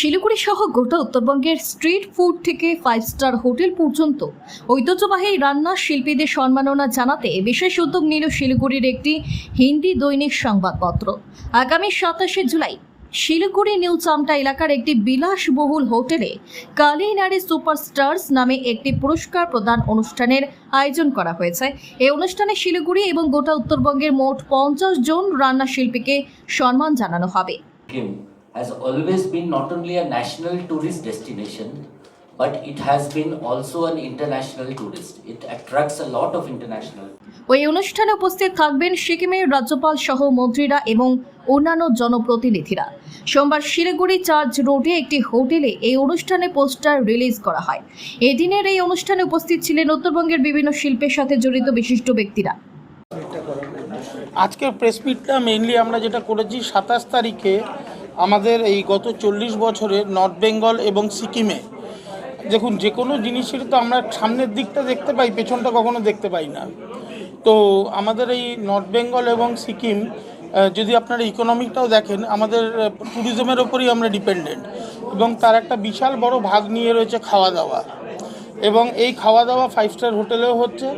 শিলিগুড়ি সহ গোটা উত্তরবঙ্গের স্ট্রিট ফুড থেকে ফাইভ স্টার হোটেল পর্যন্ত ঐতিহ্যবাহী রান্না শিল্পীদের সম্মাননা জানাতে বিশেষ উদ্যোগ নিল শিলিগুড়ির একটি হিন্দি দৈনিক সংবাদপত্র। আগামী সাতাশে জুলাই শিলিগুড়ি নিউ চামটা এলাকার একটি বিলাসবহুল হোটেলে কালিনারি সুপারস্টার্স নামে একটি পুরস্কার প্রদান অনুষ্ঠানের আয়োজন করা হয়েছে। এই অনুষ্ঠানে শিলিগুড়ি এবং গোটা উত্তরবঙ্গের মোট পঞ্চাশ জন রান্না শিল্পীকে সম্মান জানানো হবে। Has always been not only a national tourist destination, but it has been also an international tourist. It attracts a lot of international. ওই অনুষ্ঠানে উপস্থিত থাকবেন সিকিমের রাজ্যপাল সহ মন্ত্রীরা এবং অন্যান্য জনপ্রতিনিধিরা সোমবার শিলিগুড়ি চার্চ রোডে একটি হোটেলে এই অনুষ্ঠানে পোস্টার রিলিজ করা হয় এদিনের এই অনুষ্ঠানে উপস্থিত ছিলেন উত্তরবঙ্গের বিভিন্ন শিল্পের সাথে জড়িত বিশিষ্ট ব্যক্তিরা আজকের প্রেস মিটটা মেইনলি আমরা যেটা করেছি সাতাশ তারিখে আমাদের এই গত চল্লিশ বছরে নর্থ বেঙ্গল এবং সিকিমে, দেখুন, যে কোনো জিনিসের তো আমরা সামনের দিকটা দেখতে পাই, পেছনটা কখনো দেখতে পাই না। তো আমাদের এই নর্থ বেঙ্গল এবং সিকিম যদি আপনারা ইকোনমিকটাও দেখেন, আমাদের ট্যুরিজমের ওপরই আমরা ডিপেন্ডেন্ট এবং তার একটা বিশাল বড় ভাগ নিয়ে রয়েছে খাওয়া দাওয়া এবং এই খাওয়া দাওয়া ফাইভ স্টার হোটেলেও হচ্ছে।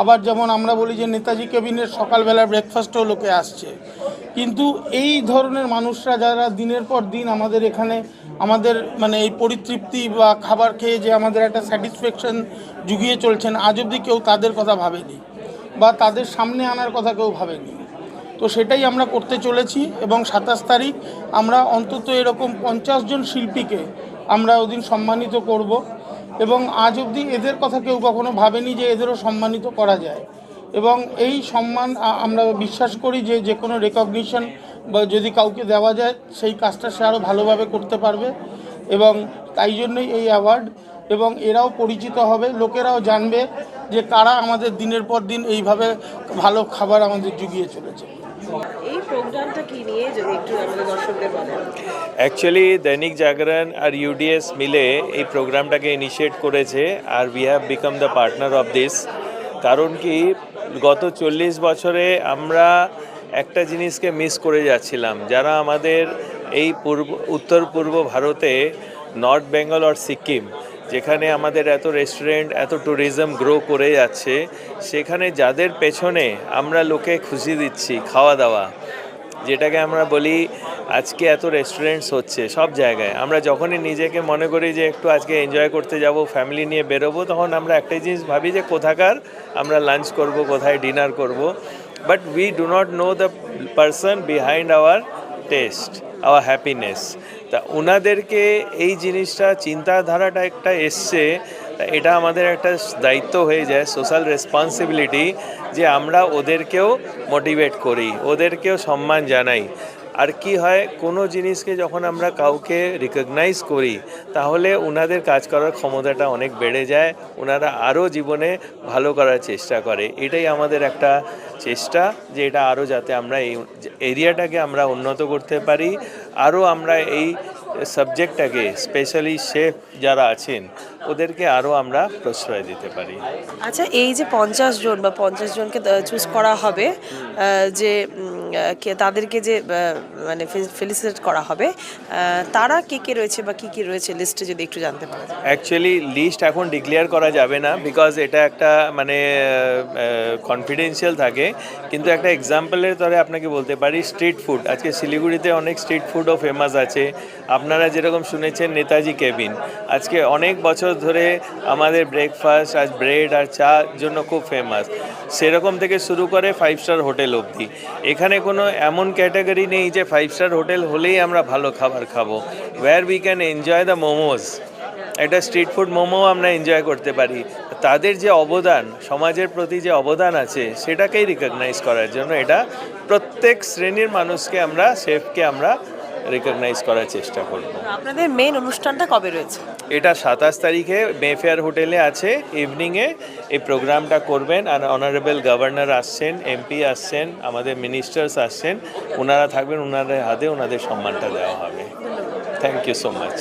আবার যেমন আমরা বলি যে নেতাজি কেবিনের সকালবেলা ব্রেকফাস্টেও লোকে আসছে। কিন্তু এই ধরনের মানুষরা যারা দিনের পর দিন আমাদের এখানে, আমাদের মানে এই পরিতৃপ্তি বা খাবার খেয়ে যে আমাদের একটা স্যাটিসফ্যাকশন জুগিয়ে চলছেন, আজ অবধি কেউ তাদের কথা ভাবেনি বা তাদের সামনে আনার কথা কেউ ভাবেনি। তো সেটাই আমরা করতে চলেছি এবং সাতাশ তারিখ আমরা অন্তত এরকম পঞ্চাশ জন শিল্পীকে আমরা ওদিন সম্মানিত করব এবং আজ অবধি এদের কথা কেউ কখনো ভাবেনি যে এদেরও সম্মানিত করা যায়। এবং এই সম্মান আমরা বিশ্বাস করি যে যে কোনো রেকগনিশন বা যদি কাউকে দেওয়া যায় সেই কাজটা সে আরও ভালোভাবে করতে পারবে এবং তাই জন্যই এই অ্যাওয়ার্ড এবং এরাও পরিচিত হবে। লোকেরাও জানবে যে কারা আমাদের দিনের পর দিন এইভাবে ভালো খাবার আমাদের জুগিয়ে চলেছে। এই প্রোগ্রামটা কি নিয়ে যদি একটু আমাদের দর্শকদের বলেন? অ্যাকচুয়ালি দৈনিক জাগরণ আর ইউডিএস মিলে এই প্রোগ্রামটাকে ইনিশিয়েট করেছে আর we have become the partner of this কারণ কি, গত চল্লিশ বছরে আমরা একটা জিনিসকে মিস করে যাচ্ছিলাম। যারা আমাদের এই পূর্ব, উত্তর পূর্ব ভারতে নর্থ বেঙ্গল আর সিকিম যেখানে আমাদের এত রেস্টুরেন্ট এত ট্যুরিজম গ্রো করে যাচ্ছে, সেখানে যাদের পেছনে আমরা লোকে খুশি দিচ্ছি, খাওয়া দাওয়া, যেটাকে আমরা বলি আজকে এত রেস্টুরেন্টস হচ্ছে সব জায়গায়। আমরা যখনই নিজেকে মনে করি যে একটু আজকে এনজয় করতে যাব ফ্যামিলি নিয়ে বেরোবো, তখন আমরা একটাই জিনিস ভাবি যে কোথাকার আমরা লাঞ্চ করব, কোথায় ডিনার করব। But we do not know the person behind our taste our happiness তা ওনাদেরকে এই জিনিসটা, চিন্তাধারাটা একটা এসছে এটা আমাদের একটা দায়িত্ব হয়ে যায় সোশ্যাল রেসপন্সিবিলিটি যে আমরা ওদেরকেও মোটিভেট করি, ওদেরকেও সম্মান জানাই। আর কি হয়, কোনো জিনিসকে যখন আমরা কাউকে রিকগনাইজ করি, তাহলে ওনাদের কাজ করার ক্ষমতাটা অনেক বেড়ে যায় ওনারা আরও জীবনে ভালো করার চেষ্টা করে। এটাই আমাদের একটা চেষ্টা যে এটা আরও যাতে আমরা এই এরিয়াটাকে আমরা উন্নত করতে পারি। আরও আমরা এই সাবজেক্টটাকে স্পেশালি শেফ যারা আছেন ওদেরকে আরও আমরা প্রশ্রয় দিতে পারি। আচ্ছা এই যে পঞ্চাশ জন বা পঞ্চাশ জনকে চুজ করা হবে যে তাদেরকে যে মানে ফেলিসিটেট করা হবে তারা কে কে রয়েছে বা কি কি রয়েছে লিস্টে যদি একটু জানতে পারা যায়। অ্যাকচুয়ালি লিস্ট এখন ডিক্লেয়ার করা যাবে না বিকজ এটা একটা মানে কনফিডেন্সিয়াল থাকে। কিন্তু একটা এক্সাম্পলের তরে আপনাকে বলতে পারি স্ট্রিট ফুড আজকে শিলিগুড়িতে অনেক স্ট্রিট ফুডও ফেমাস আছে। আপনারা যেরকম শুনেছেন নেতাজি কেবিন। আজকে অনেক বছর ধরে আমাদের ব্রেকফাস্ট আজ ব্রেড আর চা জন্য খুব ফেমাস সেরকম থেকে শুরু করে ফাইভ স্টার হোটেল অবধি। এখানে কোনো এমন ক্যাটাগরি নেই যে ফাইভ স্টার হোটেল হলেই আমরা ভালো খাবার খাব। Where we can enjoy the momos একটা স্ট্রিট ফুড মোমো আমরা এনজয় করতে পারি। তাদের যে অবদান, সমাজের প্রতি যে অবদান আছে, সেটাকেই রিকগনাইজ করার জন্য এটা প্রত্যেক শ্রেণির মানুষকে আমরা শেফকে আমরা রিকগনাইজ করার চেষ্টা করব। আপনাদের মেন অনুষ্ঠানটা কবে রয়েছে? এটা সাতাশ তারিখে মেফেয়ার হোটেলে আছে ইভিনিংয়ে এই প্রোগ্রামটা করবেন আর অনারেবল গভর্নর আসছেন এমপি আসছেন আমাদের মিনিস্টার্স আসছেন। ওনারা থাকবেন ওনাদের হাতে ওনাদের সম্মানটা দেওয়া হবে। Thank you so much